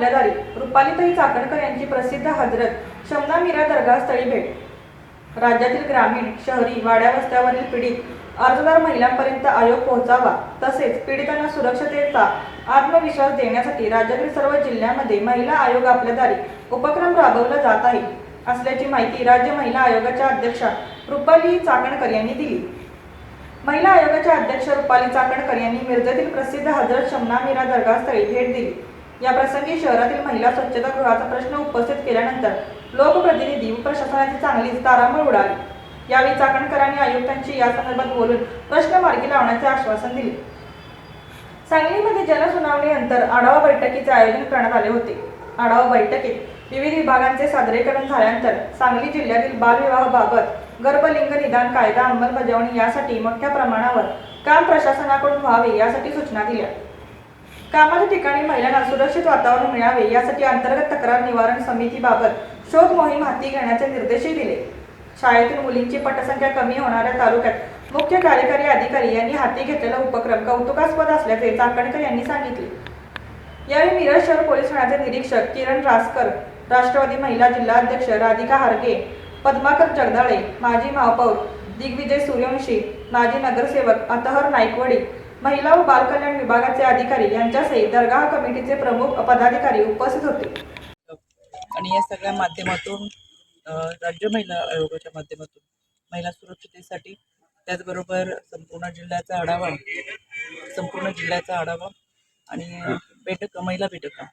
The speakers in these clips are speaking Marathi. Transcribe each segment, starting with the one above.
आपल्या दारी रुपालीताई चाकणकर यांची प्रसिद्ध हजरत शमना मीरा दर्गा स्थळी भेट. राज्यातील ग्रामीण शहरी वाड्या वस्त्यावरील पीडित अर्जदार महिलांपर्यंत आयोग पोहोचावा तसेच पीडितांना सुरक्षतेचा आत्मविश्वास देण्यासाठी राज्यातील सर्व जिल्ह्यामध्ये महिला आयोग आपल्या दारी उपक्रम राबवला जात आहे असल्याची माहिती राज्य महिला आयोगाच्या अध्यक्षा रुपाली चाकणकर यांनी दिली. महिला आयोगाच्या अध्यक्ष रुपाली चाकणकर यांनी मिरजेतील प्रसिद्ध हजरत शमना मीरा दर्गास्थळी भेट दिली. या प्रसंगी शहरातील महिला स्वच्छतागृहाचा प्रश्न उपस्थित केल्यानंतर लोकप्रतिनिधी व प्रशासनाची चांगलीच तारांबळ उडाली. यावेळी चाकणकरांनी आयुक्तांची या संदर्भात बोलून प्रश्न मार्गी लावण्याचे आश्वासन दिले. सांगलीमध्ये जनसुनावणीनंतर आढावा बैठकीचे आयोजन करण्यात आले होते. आढावा बैठकीत विविध विभागांचे सादरीकरण झाल्यानंतर सांगली जिल्ह्यातील बालविवाहाबाबत गर्भलिंग निदान कायदा अंमलबजावणी यासाठी मोठ्या प्रमाणावर काम प्रशासनाकडून व्हावे यासाठी सूचना दिल्या. कामाच्या ठिकाणी महिलांना सुरक्षित वातावरण मिळावे यासाठी अंतर्गत तक्रार निवारण समितीबाबत शोध मोहीम हाती घेण्याचे निर्देशही दिले. शाळेतील मुलींची पटसंख्या कमी होणाऱ्या तालुक्यात मुख्य कार्यकारी अधिकारी यांनी हाती घेतलेला उपक्रम कौतुकास्पद असल्याचे चाकणकर यांनी सांगितले. यावेळी मिरज शहर पोलीस ठाण्याचे निरीक्षक किरण रासकर राष्ट्रवादी महिला जिल्हाध्यक्ष राधिका हारगे पद्माकर जगदाळे माजी महापौर दिग्विजय सूर्यवंशी माजी नगरसेवक अतहर नाईकवडी महिला व बालकल्याण विभागाचे अधिकारी यांच्यासहित दर्गाह कमिटीचे प्रमुख पदाधिकारी उपस्थित होते. आणि या सगळ्या माध्यमातून राज्य महिला आयोगाच्या माध्यमातून महिला सुरक्षतेसाठी त्याचबरोबर संपूर्ण जिल्ह्याचा आढावा संपूर्ण जिल्ह्याचा आढावा आणि बैठक महिला बैठका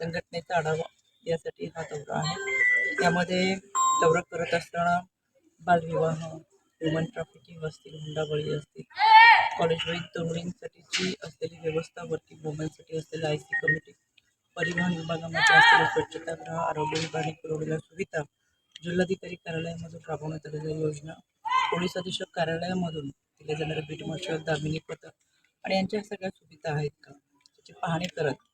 संघटनेचा आढावा यासाठी हा दौरा आहे. त्यामध्ये दौरा करत असताना बालविवाह ह्युमन ट्रॅफिकिंग असतील हुंडाबळी असतील कॉलेजवरील तरुणींसाठीची असलेली व्यवस्था वर्किंग वुमेनसाठी असलेली आय सी कमिटी परिवहन विभागामध्ये असलेल्या स्वच्छतागृह आरोग्य विभागाने पुरवलेल्या सुविधा जिल्हाधिकारी कार्यालयामधून राबवण्यात आलेल्या योजना पोलीस अधीक्षक कार्यालयामधून दिले जाणारे बीट मार्शल दामिनी पथक आणि यांच्या सगळ्या सुविधा आहेत का? त्याची पाहणी करत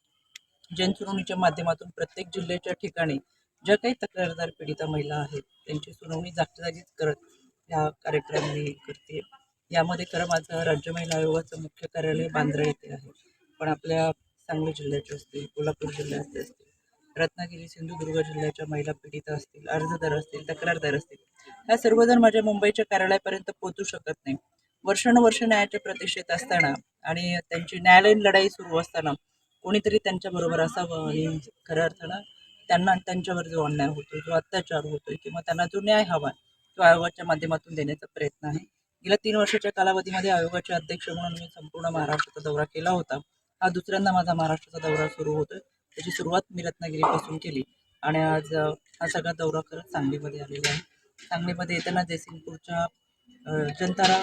जनसुनावणीच्या माध्यमातून प्रत्येक जिल्ह्याच्या ठिकाणी ज्या काही तक्रारदार पीडिता महिला आहेत त्यांची सुनावणी जागच्या जागीच करत या कार्यक्रम मी करते. यामध्ये खरं माझं राज्य महिला आयोगाचं मुख्य कार्यालय बांद्रा येथे आहे. पण आपल्या सांगली जिल्ह्याचे असतील कोल्हापूर जिल्ह्याचे असतील रत्नागिरी सिंधुदुर्ग जिल्ह्याच्या महिला पीडिता असतील अर्जदार असतील तक्रारदार असतील ह्या सर्वजण माझ्या मुंबईच्या कार्यालयापर्यंत पोहोचू शकत नाही. वर्षानुवर्ष न्यायाच्या प्रतीक्षेत असताना आणि त्यांची न्यायालयीन लढाई सुरू असताना कोणीतरी त्यांच्याबरोबर असावं आणि खऱ्या अर्थानं त्यांना त्यांच्यावर जो अन्याय होतो जो अत्याचार होतोय किंवा त्यांना जो न्याय हवा तो आयोगाच्या माध्यमातून देण्याचा प्रयत्न आहे. गेल्या तीन वर्षाच्या कालावधीमध्ये आयोगाचे अध्यक्ष म्हणून मी संपूर्ण महाराष्ट्राचा दौरा केला होता. हा दुसऱ्यांदा माझा महाराष्ट्राचा दौरा सुरू होतोय. त्याची सुरुवात मी रत्नागिरीपासून केली आणि आज हा सगळा दौरा करत सांगलीमध्ये आलेला आहे. सांगलीमध्ये येताना जयसिंगपूरच्या जनतारा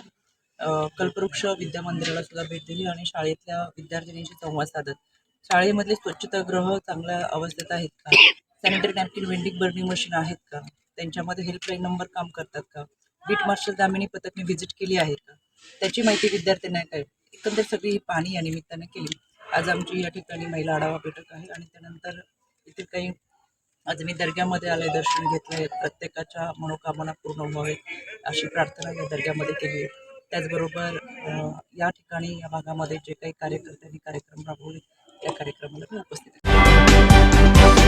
कल्पवृक्ष विद्या मंदिराला सुद्धा भेट दिली आणि शाळेतल्या विद्यार्थिनींशी संवाद साधत. शाळेमधले स्वच्छतागृह चांगल्या अवस्थेत आहेत का? Sanitary napkin vending burning machine आहेत का? त्यांच्यामध्ये हेल्पलाईन नंबर काम करतात का? बीट मार्शल दामिनी पथक मी व्हिजिट केली आहे का? त्याची माहिती विद्यार्थ्यांना काय? एकंदर सगळी ही पाहणी या निमित्ताने केली. आज आमची या ठिकाणी महिला आढावा बैठक आहे आणि त्यानंतर इथे काही आज मी दर्ग्यामध्ये आले दर्शन घेतले प्रत्येकाच्या मनोकामना पूर्ण व्हावेत अशी प्रार्थना या दर्ग्यामध्ये केली आहे. त्याचबरोबर या ठिकाणी या भागामध्ये जे काही कार्यकर्त्यांनी कार्यक्रम राबवले त्या कार्यक्रमाला मी उपस्थित आहे.